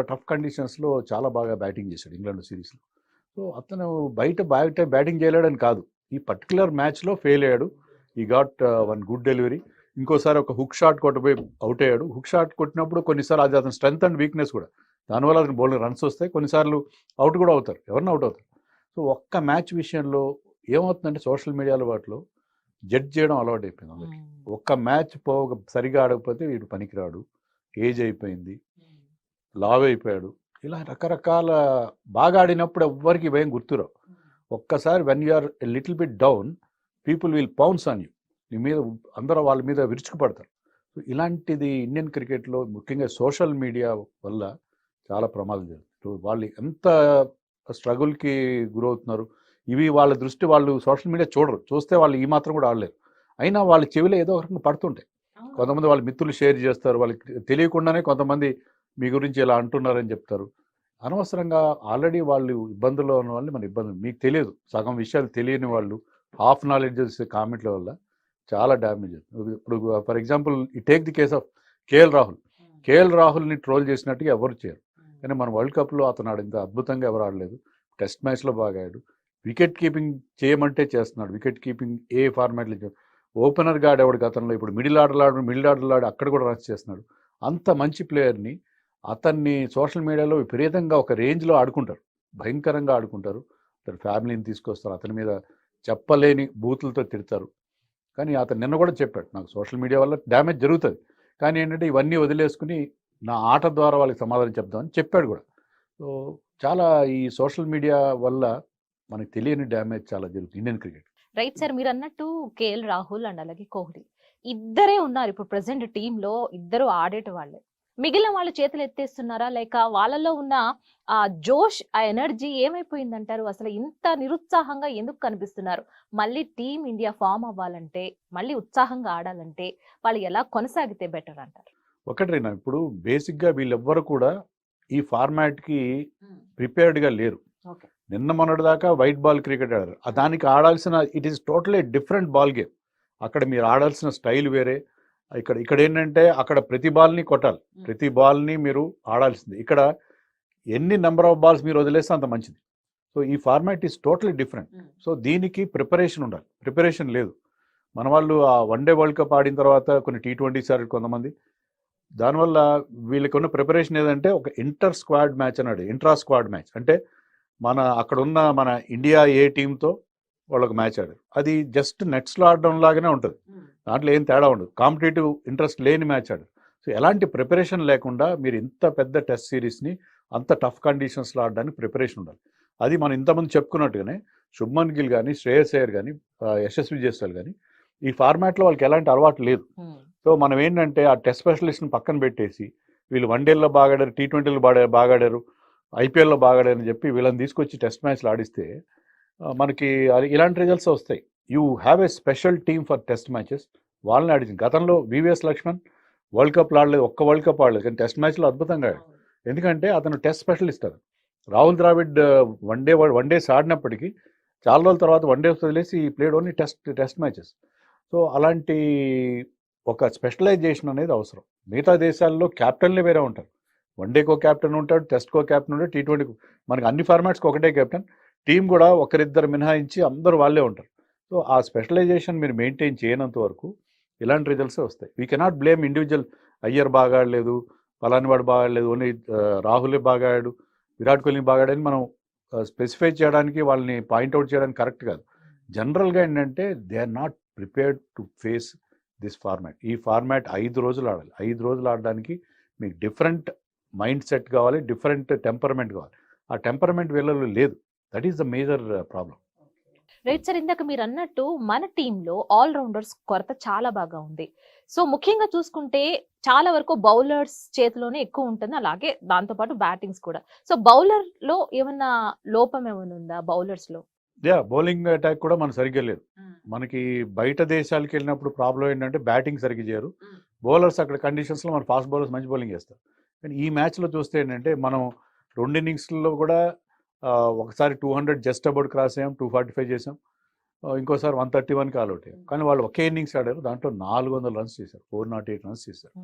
Tough కండిషన్స్లో చాలా బాగా బ్యాటింగ్ చేశాడు ఇంగ్లాండ్ సిరీస్లో. సో అతను బయట బయట బ్యాటింగ్ చేయలేడని కాదు. ఈ పర్టికులర్ మ్యాచ్లో ఫెయిల్ అయ్యాడు. ఈ గాట్ వన్ గుడ్ డెలివరీ. ఇంకోసారి ఒక హుక్ షాట్ కొట్టబోయి అవుట్ అయ్యాడు. హుక్ షాట్ కొట్టినప్పుడు కొన్నిసార్లు అది అతని స్ట్రెంత్ అండ్ వీక్నెస్ కూడా. దానివల్ల అతని బౌలింగ్ రన్స్ వస్తాయి. కొన్నిసార్లు అవుట్ కూడా అవుతారు. ఎవరిని అవుట్ అవుతారు. సో ఒక్క మ్యాచ్ విషయంలో ఏమవుతుందంటే సోషల్ మీడియాలో వాటిలో జడ్జ్ చేయడం అలవాటు అయిపోయింది అందరికీ. ఒక్క మ్యాచ్ పో సరిగా ఆడకపోతే వీడు పనికిరాడు. ఏజ్ అయిపోయింది. లావ్ అయిపోయాడు ఇలా రకరకాల బాగా ఆడినప్పుడు ఎవ్వరికి భయం గుర్తురావు. ఒక్కసారి when you're little bit down people will pounce on you నీ మీద అందరూ వాళ్ళ మీద విరుచుకుపడతారు సో ఇలాంటిది ఇండియన్ క్రికెట్లో ముఖ్యంగా సోషల్ మీడియా వల్ల చాలా ప్రమాదం జరుగుతుంది. వాళ్ళు ఎంత స్ట్రగుల్కి గురవుతున్నారు. ఇవి వాళ్ళ దృష్టి వాళ్ళు సోషల్ మీడియా చూడరు. చూస్తే వాళ్ళు ఈ మాత్రం కూడా ఆడలేరు. అయినా వాళ్ళ చెవిలో ఏదో ఒక రకంగా పడుతుంటాయి. కొంతమంది వాళ్ళ మిత్రులు షేర్ చేస్తారు. వాళ్ళకి తెలియకుండానే కొంతమంది మీ గురించి ఇలా అంటున్నారని చెప్తారు. అనవసరంగా ఆల్రెడీ వాళ్ళు ఇబ్బందుల్లో ఉన్న వాళ్ళు మన ఇబ్బందులు మీకు తెలియదు. సగం విషయాలు తెలియని వాళ్ళు హాఫ్ నాలెడ్జ్ చేసే కామెంట్ల వల్ల చాలా డ్యామేజ్ ఇప్పుడు ఫర్ ఎగ్జాంపుల్ ఈ take the case of KL Rahul. KL రాహుల్ని troll చేసినట్టుగా ఎవరు చేయరు. కానీ మన వరల్డ్ కప్లో అతను ఆడింత అద్భుతంగా ఎవరు ఆడలేదు. టెస్ట్ మ్యాచ్లో బాగా ఆడాడు. వికెట్ కీపింగ్ చేయమంటే చేస్తున్నాడు. వికెట్ కీపింగ్ ఏ ఫార్మాట్లో ఓపెనర్ గాడ్ ఎవడు గతంలో ఇప్పుడు మిడిల్ ఆర్డర్ ఆడు మిడిల్ ఆర్డర్ ఆడు అక్కడ కూడా రన్స్ చేస్తున్నాడు. అంత మంచి ప్లేయర్ని అతన్ని సోషల్ మీడియాలో విపరీతంగా ఒక రేంజ్లో ఆడుకుంటారు. భయంకరంగా ఆడుకుంటారు. అతని ఫ్యామిలీని తీసుకొస్తారు. అతని మీద చెప్పలేని బూతులతో తిడతారు. కానీ అతను నిన్న కూడా చెప్పాడు నాకు సోషల్ మీడియా వల్ల డ్యామేజ్ జరుగుతుంది. కానీ ఏంటంటే ఇవన్నీ వదిలేసుకుని నా ఆట ద్వారా వాళ్ళకి సమాధానం చెప్దామని చెప్పాడు కూడా. సో చాలా ఈ సోషల్ మీడియా వల్ల మనకు తెలియని డ్యామేజ్ చాలా జరుగుతుంది. Indian cricket. రైట్ సార్ మీరు అన్నట్టు కేఎల్ రాహుల్ అండ్ అలాగే కోహ్లీ ఇద్దరే ఉన్నారు. ఇప్పుడు ప్రెసెంట్ టీంలో ఇద్దరు ఆడేటి వాళ్ళే. మిగిలిన వాళ్ళు చేతులు ఎత్తేస్తున్నారా? లేక వాళ్ళలో ఉన్న ఆ జోష్ ఆ ఎనర్జీ ఏమైపోయిందంటారు? అసలు ఇంత నిరుత్సాహంగా ఎందుకు కనిపిస్తున్నారు? మళ్ళీ టీం ఇండియా ఫామ్ అవ్వాలంటే మళ్ళీ ఉత్సాహంగా ఆడాలంటే వాళ్ళు ఎలా కొనసాగితే బెటర్ అంటారు? ఒకటి రీనా ఇప్పుడు బేసిక్గా వీళ్ళెవ్వరు కూడా ఈ ఫార్మాట్కి ప్రిపేర్డ్గా లేరు. Okay. నిన్న మొన్నటి దాకా వైట్ బాల్ క్రికెట్ ఆడారు. దానికి ఆడాల్సిన it is totally different ball game. అక్కడ మీరు ఆడాల్సిన స్టైల్ వేరే ఇక్కడ ఇక్కడ ఏంటంటే అక్కడ ప్రతి బాల్ని కొట్టాలి. ప్రతి బాల్ని మీరు ఆడాల్సింది. ఇక్కడ ఎన్ని నెంబర్ ఆఫ్ బాల్స్ మీరు వదిలేస్తే అంత మంచిది. సో ఈ format is totally different. So దీనికి ప్రిపరేషన్ ఉండాలి. ప్రిపరేషన్ లేదు. మన వాళ్ళు ఆ వన్ డే వరల్డ్ కప్ ఆడిన తర్వాత కొన్ని టీ ట్వంటీస్ ఆడారు కొంతమంది. దానివల్ల వీళ్ళకి ఉన్న ప్రిపరేషన్ ఏదంటే ఒక ఇంటర్ స్క్వాడ్ మ్యాచ్ అన్నాడు. Intra squad match. అంటే మన అక్కడ ఉన్న మన ఇండియా ఏ టీంతో వాళ్ళొక మ్యాచ్ ఆడారు. అది జస్ట్ నెట్స్లో ఆడడం లాగానే ఉంటుంది. దాంట్లో ఏం తేడా ఉండదు. కాంపిటేటివ్ ఇంట్రెస్ట్ లేని మ్యాచ్ ఆడారు. సో ఎలాంటి ప్రిపరేషన్ లేకుండా మీరు ఇంత పెద్ద టెస్ట్ సిరీస్ని అంత టఫ్ కండిషన్స్లో ఆడడానికి ప్రిపరేషన్ ఉండాలి. అది మనం ఇంతమంది చెప్పుకున్నట్టుగానే శుభ్మన్ గిల్ కానీ శ్రేయస్ అయ్యర్ కానీ యశస్వి జైస్వాల్ కానీ ఈ ఫార్మాట్లో వాళ్ళకి ఎలాంటి అలవాటు లేదు. సో మనం ఏంటంటే ఆ టెస్ట్ స్పెషలిస్ట్ని పక్కన పెట్టేసి వీళ్ళు వన్ డేల్లో బాగా ఆడారు టీ ట్వంటీలో బాగా బాగా ఆడారు ఐపీఎల్లో బాగా ఆడారు అని చెప్పి వీళ్ళని తీసుకొచ్చి టెస్ట్ మ్యాచ్లు ఆడిస్తే మనకి ఇలాంటి రిజల్ట్స్ వస్తాయి. You have a special team for test matches వాళ్ళని ఆడించింది గతంలో వివిఎస్ లక్ష్మణ్ వరల్డ్ కప్ ఆడలేదు ఒక్క వరల్డ్ కప్ ఆడలేదు. కానీ టెస్ట్ మ్యాచ్లో అద్భుతంగా ఆడాడు. ఎందుకంటే అతను టెస్ట్ స్పెషలిస్ట్ అది Rahul Dravid one day one days ఆడినప్పటికీ చాలా రోజుల తర్వాత వన్ డేస్ వదిలేసి played only test test matches so అలాంటి ఒక స్పెషలైజేషన్ అనేది అవసరం. మిగతా దేశాల్లో క్యాప్టెన్లే వేరే ఉంటారు. వన్ డేకో కెప్టెన్ ఉంటాడు టెస్ట్కో కెప్టెన్ ఉంటాడు టీ ట్వంటీ మనకి అన్ని ఫార్మాట్స్కి ఒకటే కెప్టెన్ టీం కూడా ఒకరిద్దరు మినహాయించి అందరూ వాళ్ళే ఉంటారు. సో ఆ స్పెషలైజేషన్ మీరు మెయింటైన్ చేయనంత వరకు ఇలాంటి రిజల్ట్సే వస్తాయి. We cannot blame individual Iyer బాగా ఆడలేదు ఫలాని బాగా ఆడలేదు ఓన్లీ రాహులే బాగా ఆడాడు విరాట్ కోహ్లీ బాగా ఆడని మనం స్పెసిఫై చేయడానికి వాళ్ళని పాయింట్అవుట్ చేయడానికి కరెక్ట్ కాదు. జనరల్గా ఏంటంటే they are not prepared to face this format ఈ ఫార్మాట్ ఐదు రోజులు ఆడాలి. ఐదు రోజులు ఆడడానికి మీకు డిఫరెంట్ మైండ్ సెట్ కావాలి డిఫరెంట్ టెంపర్మెంట్ కావాలి. ఆ టెంపర్మెంట్ వీళ్ళలో లేదు. That is the major problem right sir ఇందాక మీరు అన్నట్టు మన టీంలో ఆల్ రౌండర్స్ కొరత చాలా బాగా ఉంది. సో ముఖ్యంగా చూసుకుంటే చాలా వరకు బౌలర్స్ చేతిలోనే ఎక్కువ ఉంటుంది. అలాగే దాంతోపాటు బ్యాటింగ్స్ కూడా. సో బౌలర్లో ఏమన్నా లోపం ఏమైనా ఉందా బౌలర్స్లో యా బౌలింగ్ అటాక్ కూడా మన సరిగ్గా లేదు. మనకి బయట దేశాలకు వెళ్ళినప్పుడు ప్రాబ్లం ఏంటంటే బ్యాటింగ్ సరిగ్గా చేయరు. బౌలర్స్ అక్కడ కండిషన్స్లో మన ఫాస్ట్ బౌలర్స్ మంచి బౌలింగ్ చేస్తారు. కానీ ఈ మ్యాచ్లో చూస్తే ఏంటంటే మనం రెండు ఇన్నింగ్స్లో కూడా ఒకసారి two hundred just about cross అయ్యాం టూ ఫార్టీ ఫైవ్ చేసాం. ఇంకోసారి వన్ థర్టీ వన్కి ఆల్ అవుట్ అయ్యాం. కానీ వాళ్ళు ఒకే ఇన్నింగ్స్ ఆడారు దాంట్లో నాలుగు వందల రన్స్ చేశారు ఫోర్ నాట్ ఎయిట్ రన్స్ చేశారు.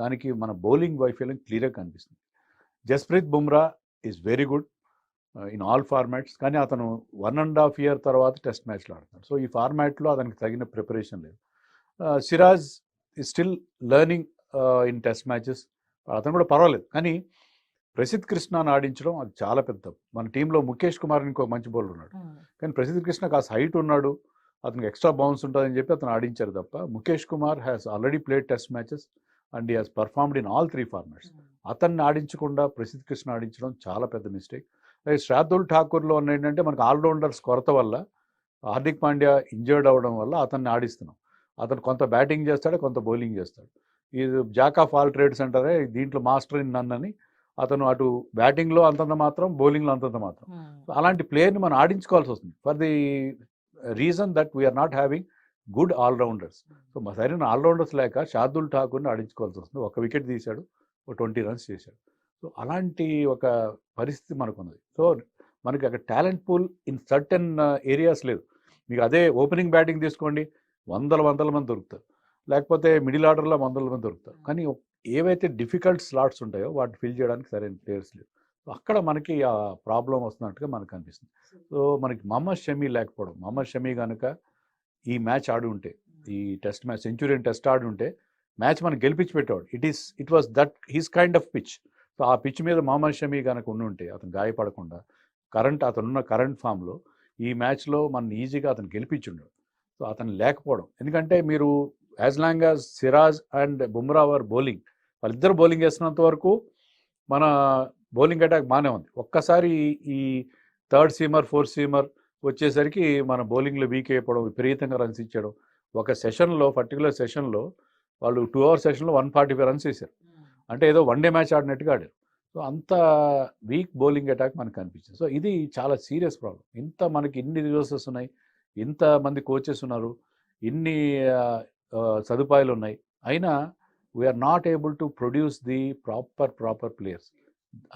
దానికి మన బౌలింగ్ వైఫల్యం క్లియర్గా కనిపిస్తుంది. Jasprit Bumrah is very good in all formats కానీ అతను వన్ అండ్ హాఫ్ ఇయర్ తర్వాత టెస్ట్ మ్యాచ్లో ఆడుతున్నాడు. సో ఈ ఫార్మాట్లో అతనికి తగిన ప్రిపరేషన్ లేదు. Siraj he still learning in test matches. అతను కూడా పర్వాలేదు కానీ ప్రసిద్ధ్ కృష్ణను ఆడించడం అది చాలా పెద్ద. మన టీంలో ముఖేష్ కుమార్ ఇంకో మంచి బౌలర్ ఉన్నాడు. కానీ ప్రసిద్ధ్ కృష్ణ కాస్త హైట్ ఉన్నాడు అతనికి ఎక్స్ట్రా బౌన్స్ ఉంటుందని చెప్పి అతను ఆడించారు తప్ప Mukesh Kumar has already played test matches and he has performed in all three formats. అతన్ని ఆడించకుండా ప్రసిద్ధ్ కృష్ణ ఆడించడం చాలా పెద్ద మిస్టేక్. అలాగే శ్రాద్ధుల్ ఠాకూర్లో ఉన్న ఏంటంటే మనకు ఆల్రౌండర్స్ కొరత వల్ల హార్దిక్ పాండ్యా ఇంజర్డ్ అవ్వడం వల్ల అతన్ని ఆడిస్తున్నాం. అతను కొంత బ్యాటింగ్ చేస్తాడు కొంత బౌలింగ్ చేస్తాడు. ఇది జాక్ ఆఫ్ ఆల్ ట్రేడ్స్ అంటారే దీంట్లో మాస్టర్ ఇన్ నన్ అని అతను అటు బ్యాటింగ్లో అంతంత మాత్రం బౌలింగ్లో అంతంత మాత్రం. అలాంటి ప్లేయర్ని మనం ఆడించుకోవాల్సి వస్తుంది. For the reason that we are not having good allrounders. So మా సరైన ఆల్రౌండర్స్ లేక షార్దుల్ ఠాకూర్ని ఆడించుకోవాల్సి వస్తుంది. ఒక వికెట్ తీశాడు ఒక ట్వంటీ రన్స్ చేశాడు. సో అలాంటి ఒక పరిస్థితి మనకు ఉన్నది సో మనకి అక్కడ talent pool in certain areas లేదు మీకు అదే ఓపెనింగ్ బ్యాటింగ్ తీసుకోండి వందల వందల మంది దొరుకుతారు. లేకపోతే మిడిల్ ఆర్డర్లో వందల మంది దొరుకుతారు. కానీ ఏవైతే డిఫికల్ట్ స్లాట్స్ ఉంటాయో వాటిని ఫిల్ చేయడానికి సరైన ప్లేయర్స్ లేవు. సో అక్కడ మనకి ఆ ప్రాబ్లం వస్తున్నట్టుగా మనకు అనిపిస్తుంది. సో మనకి మహమ్మద్ షమీ లేకపోవడం మహమ్మద్ షమీ కనుక ఈ మ్యాచ్ ఆడి ఉంటే ఈ టెస్ట్ మ్యాచ్ సెంచురియన్ టెస్ట్ ఆడి ఉంటే మ్యాచ్ మనకి గెలిపించి పెట్టేవాడు it is it was that his kind of pitch so ఆ పిచ్ మీద మహమ్మద్ షమీ కనుక ఉండి ఉంటే అతను గాయపడకుండా కరెంట్ అతనున్న కరెంట్ ఫామ్లో ఈ మ్యాచ్లో మన ఈజీగా అతను గెలిపించుండడు సో అతను లేకపోవడం. ఎందుకంటే మీరు as long as Siraj and Bumrah were bowling వాళ్ళిద్దరు బౌలింగ్ చేస్తున్నంత వరకు మన బౌలింగ్ అటాక్ బాగానే ఉంది. ఒక్కసారి ఈ థర్డ్ సీమర్ ఫోర్త్ సీమర్ వచ్చేసరికి మన బౌలింగ్లో వీక్ అయిపోవడం విపరీతంగా రన్స్ ఇచ్చడం ఒక సెషన్లో పర్టికులర్ సెషన్లో వాళ్ళు టూ అవర్స్ సెషన్లో వన్ ఫార్టీ ఫైవ్ రన్స్ వేశారు. అంటే ఏదో వన్ డే మ్యాచ్ ఆడినట్టుగా ఆడారు. సో అంత వీక్ బౌలింగ్ అటాక్ మనకు కనిపించింది సో ఇది చాలా సీరియస్ ప్రాబ్లం ఇంత మనకి ఇన్ని రిసోర్సెస్ ఉన్నాయి ఇంత మంది కోచెస్ ఉన్నారు ఇన్ని సదుపాయాలు ఉన్నాయి. అయినా we are not able to produce the proper proper players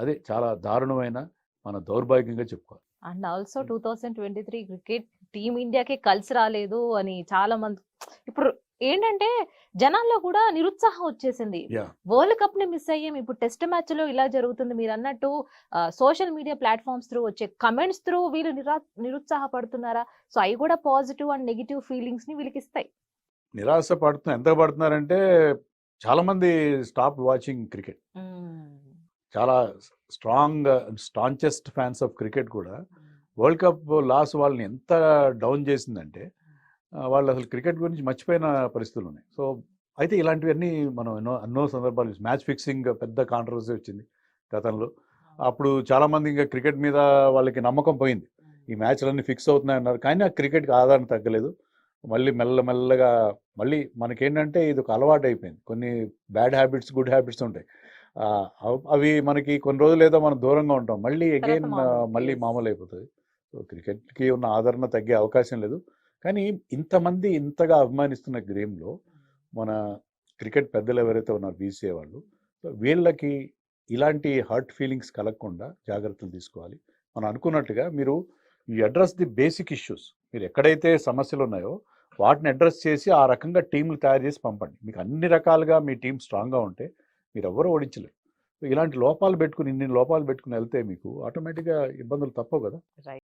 అదే చాలా దారుణమైన మన దౌర్భాగ్యంగా చెప్పుకోవాలి. And also two thousand twenty three cricket team ఇండియాకి కలిసి రాలేదు అని చాలా మంది ఇప్పుడు ఏంటంటే జనాల్లో కూడా నిరుత్సాహం వచ్చేసింది. వరల్డ్ కప్ని మిస్ అయ్యాం. ఇప్పుడు టెస్ట్ మ్యాచ్లో ఇలా జరుగుతుంది. మీరు అన్నట్టు సోషల్ మీడియా ప్లాట్ఫామ్స్ త్రూ వచ్చే కమెంట్స్ త్రూ వీళ్ళు నిరా నిరుత్సాహపడుతున్నారా? సో అవి కూడా పాజిటివ్ అండ్ నెగిటివ్ ఫీలింగ్స్ని వీళ్ళకి ఇస్తాయి. నిరాశ పడుతున్నారు ఎంత పడుతున్నారంటే చాలామంది స్టాప్ వాచింగ్ క్రికెట్. చాలా strong staunchest fans of cricket కూడా వరల్డ్ కప్ లాస్ వాళ్ళని ఎంత డౌన్ చేసిందంటే వాళ్ళు అసలు క్రికెట్ గురించి మర్చిపోయిన పరిస్థితులు ఉన్నాయి. సో అయితే ఇలాంటివన్నీ మనం ఎన్నో ఎన్నో సందర్భాలు మ్యాచ్ ఫిక్సింగ్ పెద్ద కాంట్రవర్సీ వచ్చింది గతంలో. అప్పుడు చాలామంది ఇంకా క్రికెట్ మీద వాళ్ళకి నమ్మకం పోయింది. ఈ మ్యాచ్లన్నీ ఫిక్స్ అవుతున్నాయి అన్నారు కానీ ఆ క్రికెట్కి ఆధారం తగ్గలేదు. మళ్ళీ మెల్లమెల్లగా మళ్ళీ మనకేంటంటే ఇది ఒక అలవాటు అయిపోయింది కొన్ని బ్యాడ్ హ్యాబిట్స్ గుడ్ హ్యాబిట్స్ ఉంటాయి. అవ్- మనకి కొన్ని రోజులు ఏదో మనం దూరంగా ఉంటాం. మళ్ళీ అగైన్ మళ్ళీ. మామూలు అయిపోతుంది సో క్రికెట్కి ఉన్న ఆదరణ తగ్గే అవకాశం లేదు. కానీ ఇంతమంది ఇంతగా అభిమానిస్తున్న గేమ్లో మన క్రికెట్ పెద్దలు ఎవరైతే ఉన్నారో బీసీఏ వాళ్ళు సో వీళ్ళకి ఇలాంటి హర్ట్ ఫీలింగ్స్ కలగకుండా జాగ్రత్తలు తీసుకోవాలి. మనం అనుకున్నట్టుగా మీరు ఈ అడ్రస్ ది బేసిక్ ఇష్యూస్ మీరు ఎక్కడైతే సమస్యలు ఉన్నాయో వాటిని అడ్రస్ చేసి ఆ రకంగా టీంలు తయారు చేసి పంపండి. మీకు అన్ని రకాలుగా మీ టీం స్ట్రాంగ్గా ఉంటే మీరు ఎవరు ఓడించలేరు. ఇలాంటి లోపాలు పెట్టుకుని ఇన్ని లోపాలు పెట్టుకుని వెళ్తే మీకు ఆటోమేటిక్గా ఇబ్బందులు తప్పవు కదా?